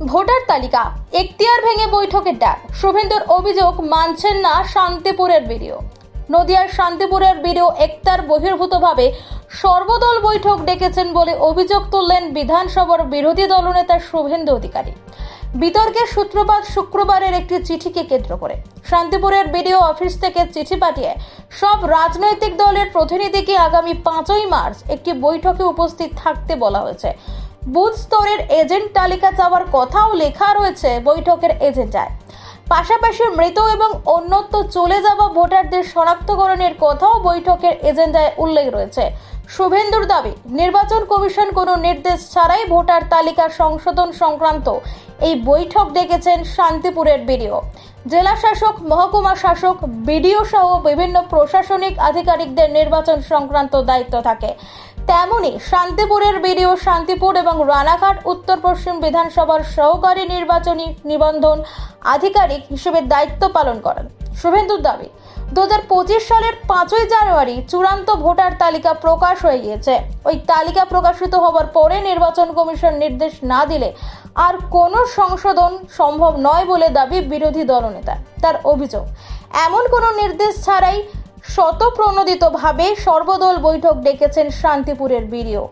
Voter তালিকা, এখতিয়ার ভেঙে বৈঠকের ডাক। শুভেন্দুর অভিযোগ মানছেন না শান্তিপুরের ভিডিও নদিয়ার শান্তিপুরের ভিডিও একতার বহির্ভূতভাবে সর্বদল বৈঠক ডেকেছেন বলে অভিযোগ তুললেন বিধানসভার বিরোধী দলনেতা শুভেন্দু অধিকারী। বিতর্কের সূত্রপাত শুক্রবারের একটি চিঠিকে কেন্দ্র করে। শান্তিপুরের বিডিও অফিস থেকে চিঠি পাঠিয়ে সব রাজনৈতিক দলের প্রতিনিধিকে আগামী পাঁচই মার্চ একটি বৈঠকে উপস্থিত থাকতে বলা হয়েছে। বুথ স্তরের এজেন্ট তালিকা চাওয়ার কথাও লেখা রয়েছে বৈঠকের এজেন্ডায়। পাশাপাশি মৃত এবং অন্যত্র চলে যাওয়া ভোটারদের শনাক্তকরণের কথাও বৈঠকের এজেন্ডায় উল্লেখ রয়েছে। শুভেন্দুর দাবি, নির্বাচন কমিশন কোনো নির্দেশ ছাড়াই ভোটার তালিকা সংশোধন সংক্রান্ত এই বৈঠক ডেকেছেন শান্তিপুরের বিডিও। জেলা শাসক, মহকুমা শাসক, বিডিও সহ বিভিন্ন প্রশাসনিক আধিকারিকদের নির্বাচন সংক্রান্ত দায়িত্ব থাকে। তেমনি শান্তিপুরের বিডিও শান্তিপুর এবং রানাঘাট, উত্তর পশ্চিম বিধানসভার সহকারী নির্বাচনী নিবন্ধন আধিকারিক হিসেবে দায়িত্ব পালন করেন। শুভেন্দুর দাবি দু পঁচিশ সালের পাঁচই জানুয়ারি চূড়ান্ত ভোটার তালিকা প্রকাশ হয়ে গিয়েছে। ওই তালিকা প্রকাশিত হবার পরে নির্বাচন কমিশন নির্দেশ না দিলে আর কোনো সংশোধন সম্ভব নয় বলে দাবি বিরোধী দলনেতা। তার অভিযোগ, এমন কোনো নির্দেশ ছাড়াই শতপ্রণোদিতভাবে সর্বদল বৈঠক ডেকেছেন শান্তিপুরের বিডিও।